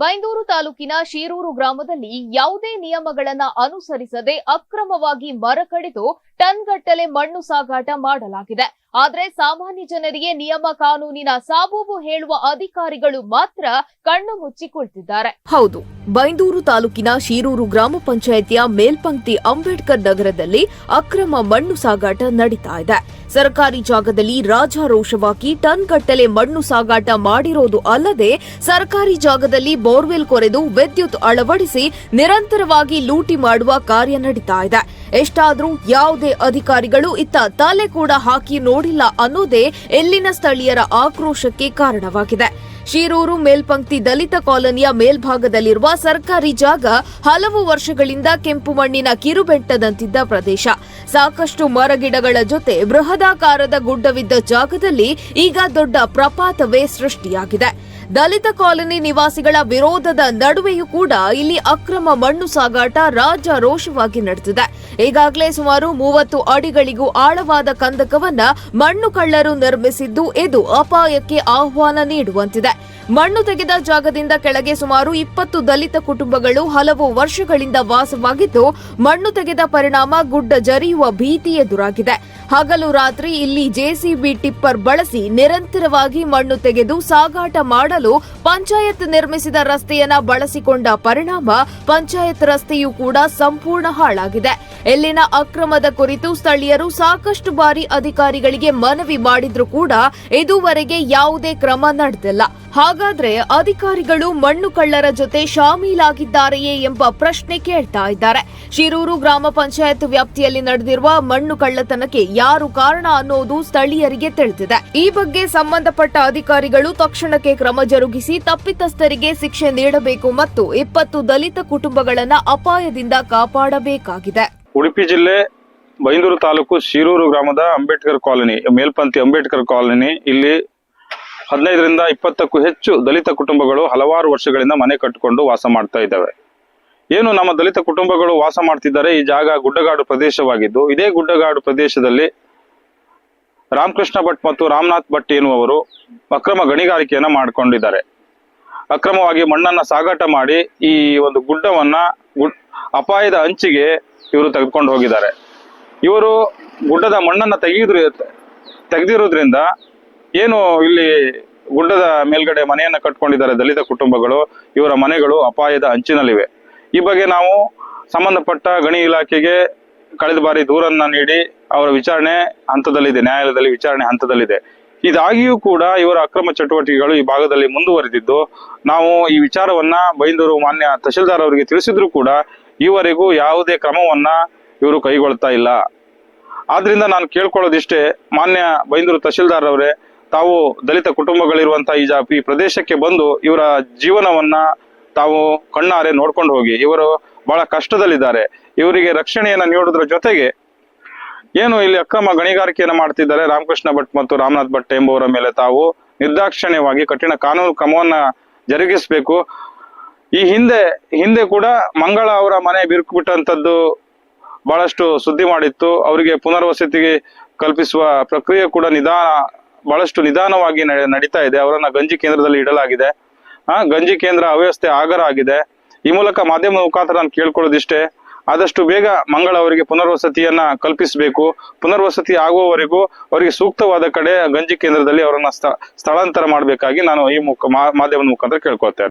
ಬೈಂದೂರು ತಾಲೂಕಿನ ಶೀರೂರು ಗ್ರಾಮದಲ್ಲಿ ಯಾವುದೇ ನಿಯಮಗಳನ್ನ ಅನುಸರಿಸದೆ ಅಕ್ರಮವಾಗಿ ಮರ ಕಡಿದು ಟನ್ಗಟ್ಟಲೆ ಮಣ್ಣು ಸಾಗಾಟ ಮಾಡಲಾಗಿದೆ. ಆದ್ರೆ ಸಾಮಾನ್ಯ ಜನರಿಗೆ ನಿಯಮ ಕಾನೂನಿನ ಸಾಬೂಬು ಹೇಳುವ ಅಧಿಕಾರಿಗಳು ಮಾತ್ರ ಕಣ್ಣು ಮುಚ್ಚಿಕೊಳ್ತಿದ್ದಾರೆ. ಹೌದು, ಬೈಂದೂರು ತಾಲೂಕಿನ ಶೀರೂರು ಗ್ರಾಮ ಪಂಚಾಯಿತಿಯ ಮೇಲ್ಪಂಕ್ತಿ ಅಂಬೇಡ್ಕರ್ ನಗರದಲ್ಲಿ ಅಕ್ರಮ ಮಣ್ಣು ಸಾಗಾಟ ನಡೀತಾ ಇದೆ. ಸರ್ಕಾರಿ ಜಾಗದಲ್ಲಿ ರಾಜಾರೋಷವಾಗಿ ಟನ್ ಗಟ್ಟಲೆ ಮಣ್ಣು ಸಾಗಾಟ ಮಾಡಿರೋದು ಅಲ್ಲದೆ ಸರ್ಕಾರಿ ಜಾಗದಲ್ಲಿ ಬೋರ್ವೆಲ್ ಕೊರೆದು ವಿದ್ಯುತ್ ಅಳವಡಿಸಿ ನಿರಂತರವಾಗಿ ಲೂಟಿ ಮಾಡುವ ಕಾರ್ಯ ನಡೀತಾ ಇದೆ. ಎಷ್ಟಾದ್ರೂ ಯಾವುದೇ ಅಧಿಕಾರಿಗಳು ಇತ್ತ ತಲೆ ಕೂಡ ಹಾಕಿ ನೋಡಿಲ್ಲ ಅನ್ನೋದೇ ಎಲ್ಲಿನ ಸ್ಥಳೀಯರ ಆಕ್ರೋಶಕ್ಕೆ ಕಾರಣವಾಗಿದೆ. ಶಿರೂರು ಮೇಲ್ಪಂಕ್ತಿ ದಲಿತ ಕಾಲೋನಿಯ ಮೇಲ್ಭಾಗದಲ್ಲಿರುವ ಸರ್ಕಾರಿ ಜಾಗ ಹಲವು ವರ್ಷಗಳಿಂದ ಕೆಂಪು ಮಣ್ಣಿನ ಕಿರುಬೆಟ್ಟದಂತಿದ್ದ ಪ್ರದೇಶ. ಸಾಕಷ್ಟು ಮರಗಿಡಗಳ ಜೊತೆ ಬೃಹದಾಕಾರದ ಗುಡ್ಡವಿದ್ದ ಜಾಗದಲ್ಲಿ ಈಗ ದೊಡ್ಡ ಪ್ರಪಾತವೇ ಸೃಷ್ಟಿಯಾಗಿದೆ. ದಲಿತ ಕಾಲೋನಿ ನಿವಾಸಿಗಳ ವಿರೋಧದ ನಡುವೆಯೂ ಕೂಡ ಇಲ್ಲಿ ಅಕ್ರಮ ಮಣ್ಣು ಸಾಗಾಟ ರಾಜಾರೋಷವಾಗಿ ನಡೆದಿದೆ. ಈಗಾಗಲೇ ಸುಮಾರು ಮೂವತ್ತು ಅಡಿಗಳಿಗೂ ಆಳವಾದ ಕಂದಕವನ್ನ ಮಣ್ಣು ಕಳ್ಳರು ನಿರ್ಮಿಸಿದ್ದು ಇದು ಅಪಾಯಕ್ಕೆ ಆಹ್ವಾನ ನೀಡುವಂತಿದೆ. ಮಣ್ಣು ತೆಗೆದ ಜಾಗದಿಂದ ಕೆಳಗೆ ಸುಮಾರು ಇಪ್ಪತ್ತು ದಲಿತ ಕುಟುಂಬಗಳು ಹಲವು ವರ್ಷಗಳಿಂದ ವಾಸವಾಗಿದ್ದು, ಮಣ್ಣು ತೆಗೆದ ಪರಿಣಾಮ ಗುಡ್ಡ ಜರಿಯುವ ಭೀತಿ ಎದುರಾಗಿದೆ. ಹಗಲು ರಾತ್ರಿ ಇಲ್ಲಿ ಜೆಸಿಬಿ ಟಿಪ್ಪರ್ ಬಳಸಿ ನಿರಂತರವಾಗಿ ಮಣ್ಣು ತೆಗೆದು ಸಾಗಾಟ ಮಾಡಲು ಪಂಚಾಯತ್ ನಿರ್ಮಿಸಿದ ರಸ್ತೆಯನ್ನ ಬಳಸಿಕೊಂಡ ಪರಿಣಾಮ ಪಂಚಾಯತ್ ರಸ್ತೆಯೂ ಕೂಡ ಸಂಪೂರ್ಣ ಹಾಳಾಗಿದೆ. ಇಲ್ಲಿನ ಅಕ್ರಮದ ಕುರಿತು ಸ್ಥಳೀಯರು ಸಾಕಷ್ಟು ಬಾರಿ ಅಧಿಕಾರಿಗಳಿಗೆ ಮನವಿ ಮಾಡಿದ್ರೂ ಕೂಡ ಇದುವರೆಗೆ ಯಾವುದೇ ಕ್ರಮ ನಡೆದಿಲ್ಲ. ಹಾಗಾದ್ರೆ ಅಧಿಕಾರಿಗಳು ಮಣ್ಣು ಕಳ್ಳರ ಜೊತೆ ಶಾಮೀಲಾಗಿದ್ದಾರೆಯೇ ಎಂಬ ಪ್ರಶ್ನೆ ಕೇಳ್ತಾ ಇದ್ದಾರೆ. ಶಿರೂರು ಗ್ರಾಮ ಪಂಚಾಯತ್ ವ್ಯಾಪ್ತಿಯಲ್ಲಿ ನಡೆದಿರುವ ಮಣ್ಣು ಕಳ್ಳತನಕ್ಕೆ ಯಾರು ಕಾರಣ ಅನ್ನೋದು ಸ್ಥಳೀಯರಿಗೆ ತಿಳಿದಿದೆ. ಈ ಬಗ್ಗೆ ಸಂಬಂಧಪಟ್ಟ ಅಧಿಕಾರಿಗಳು ತಕ್ಷಣಕ್ಕೆ ಕ್ರಮ ಜರುಗಿಸಿ ತಪ್ಪಿತಸ್ಥರಿಗೆ ಶಿಕ್ಷೆ ನೀಡಬೇಕು ಮತ್ತು ಇಪ್ಪತ್ತು ದಲಿತ ಕುಟುಂಬಗಳನ್ನ ಅಪಾಯದಿಂದ ಕಾಪಾಡಬೇಕಾಗಿದೆ. ಉಡುಪಿ ಜಿಲ್ಲೆ ಬೈಂದೂರು ತಾಲೂಕು ಶಿರೂರು ಗ್ರಾಮದ ಅಂಬೇಡ್ಕರ್ ಕಾಲೋನಿ, ಮೇಲ್ಪಂಥಿ ಅಂಬೇಡ್ಕರ್ ಕಾಲೋನಿ. ಇಲ್ಲಿ ಹದಿನೈದರಿಂದ ಇಪ್ಪತ್ತಕ್ಕೂ ಹೆಚ್ಚು ದಲಿತ ಕುಟುಂಬಗಳು ಹಲವಾರು ವರ್ಷಗಳಿಂದ ಮನೆ ಕಟ್ಟಿಕೊಂಡು ವಾಸ ಮಾಡ್ತಾ ಇದ್ದಾವೆ. ಏನು ನಮ್ಮ ದಲಿತ ಕುಟುಂಬಗಳು ವಾಸ ಮಾಡ್ತಿದ್ದಾರೆ? ಈ ಜಾಗ ಗುಡ್ಡಗಾಡು ಪ್ರದೇಶವಾಗಿದ್ದು, ಇದೇ ಗುಡ್ಡಗಾಡು ಪ್ರದೇಶದಲ್ಲಿ ರಾಮಕೃಷ್ಣ ಭಟ್ ಮತ್ತು ರಾಮನಾಥ್ ಭಟ್ ಎನ್ನುವರು ಅಕ್ರಮ ಗಣಿಗಾರಿಕೆಯನ್ನು ಮಾಡಿಕೊಂಡಿದ್ದಾರೆ. ಅಕ್ರಮವಾಗಿ ಮಣ್ಣನ್ನ ಸಾಗಾಟ ಮಾಡಿ ಈ ಒಂದು ಗುಡ್ಡವನ್ನ ಗುಡ್, ಅಪಾಯದ ಅಂಚಿಗೆ ಇವರು ತೆಗೆದುಕೊಂಡು ಹೋಗಿದ್ದಾರೆ. ಇವರು ಗುಡ್ಡದ ಮಣ್ಣನ್ನ ತೆಗೆಯುದ್ರ ತೆಗೆದಿರೋದ್ರಿಂದ ಏನು ಇಲ್ಲಿ ಗುಡ್ಡದ ಮೇಲ್ಗಡೆ ಮನೆಯನ್ನ ಕಟ್ಕೊಂಡಿದ್ದಾರೆ ದಲಿತ ಕುಟುಂಬಗಳು, ಇವರ ಮನೆಗಳು ಅಪಾಯದ ಅಂಚಿನಲ್ಲಿವೆ. ಈ ಬಗ್ಗೆ ನಾವು ಸಂಬಂಧಪಟ್ಟ ಗಣಿ ಇಲಾಖೆಗೆ ಕಳೆದ ಬಾರಿ ದೂರನ್ನ ನೀಡಿ ಅವರ ವಿಚಾರಣೆ ಹಂತದಲ್ಲಿದೆ, ನ್ಯಾಯಾಲಯದಲ್ಲಿ ವಿಚಾರಣೆ ಹಂತದಲ್ಲಿದೆ. ಇದಾಗಿಯೂ ಕೂಡ ಇವರ ಅಕ್ರಮ ಚಟುವಟಿಕೆಗಳು ಈ ಭಾಗದಲ್ಲಿ ಮುಂದುವರೆದಿದ್ದು, ನಾವು ಈ ವಿಚಾರವನ್ನ ಬೈಂದೂರು ಮಾನ್ಯ ತಹಶೀಲ್ದಾರ್ ಅವರಿಗೆ ತಿಳಿಸಿದ್ರು ಕೂಡ ಈವರೆಗೂ ಯಾವುದೇ ಕ್ರಮವನ್ನ ಇವರು ಕೈಗೊಳ್ತಾ ಇಲ್ಲ. ಆದ್ರಿಂದ ನಾನು ಕೇಳ್ಕೊಳ್ಳೋದಿಷ್ಟೇ, ಮಾನ್ಯ ಬೈಂದೂರು ತಹಶೀಲ್ದಾರ್ ಅವರೇ ತಾವು ದಲಿತ ಕುಟುಂಬಗಳಿರುವಂತಹ ಈ ಜಾ, ಈ ಪ್ರದೇಶಕ್ಕೆ ಬಂದು ಇವರ ಜೀವನವನ್ನ ತಾವು ಕಣ್ಣಾರೆ ನೋಡ್ಕೊಂಡು ಹೋಗಿ, ಇವರು ಬಹಳ ಕಷ್ಟದಲ್ಲಿದ್ದಾರೆ. ಇವರಿಗೆ ರಕ್ಷಣೆಯನ್ನ ನೀಡೋದ್ರ ಜೊತೆಗೆ ಏನು ಇಲ್ಲಿ ಅಕ್ರಮ ಗಣಿಗಾರಿಕೆಯನ್ನ ಮಾಡ್ತಿದ್ದಾರೆ, ರಾಮಕೃಷ್ಣ ಭಟ್ ಮತ್ತು ರಾಮನಾಥ್ ಭಟ್ ಎಂಬುವರ ಮೇಲೆ ತಾವು ನಿರ್ದಾಕ್ಷಿಣ್ಯವಾಗಿ ಕಠಿಣ ಕಾನೂನು ಕ್ರಮವನ್ನ ಜರುಗಿಸಬೇಕು. ಈ ಹಿಂದೆ ಹಿಂದೆ ಕೂಡ ಮಂಗಳ ಅವರ ಮನೆ ಬಿರುಕು ಬಿಟ್ಟಂತದ್ದು ಬಹಳಷ್ಟು ಸುದ್ದಿ ಮಾಡಿತ್ತು. ಅವರಿಗೆ ಪುನರ್ವಸತಿಗೆ ಕಲ್ಪಿಸುವ ಪ್ರಕ್ರಿಯೆ ಕೂಡ ನಿಧಾನ, ಬಹಳಷ್ಟು ನಿಧಾನವಾಗಿ ನಡೆ- ನಡೀತಾ ಇದೆ. ಅವರನ್ನ ಗಂಜಿ ಕೇಂದ್ರದಲ್ಲಿ ಇಡಲಾಗಿದೆ. ಆ, ಗಂಜಿ ಕೇಂದ್ರ ಅವ್ಯವಸ್ಥೆ ಆಗರ ಆಗಿದೆ. ಈ ಮೂಲಕ ಮಾಧ್ಯಮ ಮುಖಾಂತರ ನಾನು ಕೇಳ್ಕೊಳ್ಳೋದಿಷ್ಟೇ, ಆದಷ್ಟು ಬೇಗ ಮಂಗಳ ಅವರಿಗೆ ಪುನರ್ವಸತಿಯನ್ನ ಕಲ್ಪಿಸಬೇಕು. ಪುನರ್ವಸತಿ ಆಗುವವರೆಗೂ ಅವರಿಗೆ ಸೂಕ್ತವಾದ ಕಡೆ ಗಂಜಿ ಕೇಂದ್ರದಲ್ಲಿ ಅವರನ್ನ ಸ್ಥ- ಸ್ಥಳಾಂತರ ಮಾಡಬೇಕಾಗಿ ನಾನು ಈ ಮುಖ ಮಾಧ್ಯಮದ ಮುಖಾಂತರ ಕೇಳ್ಕೊಳ್ತೇನೆ.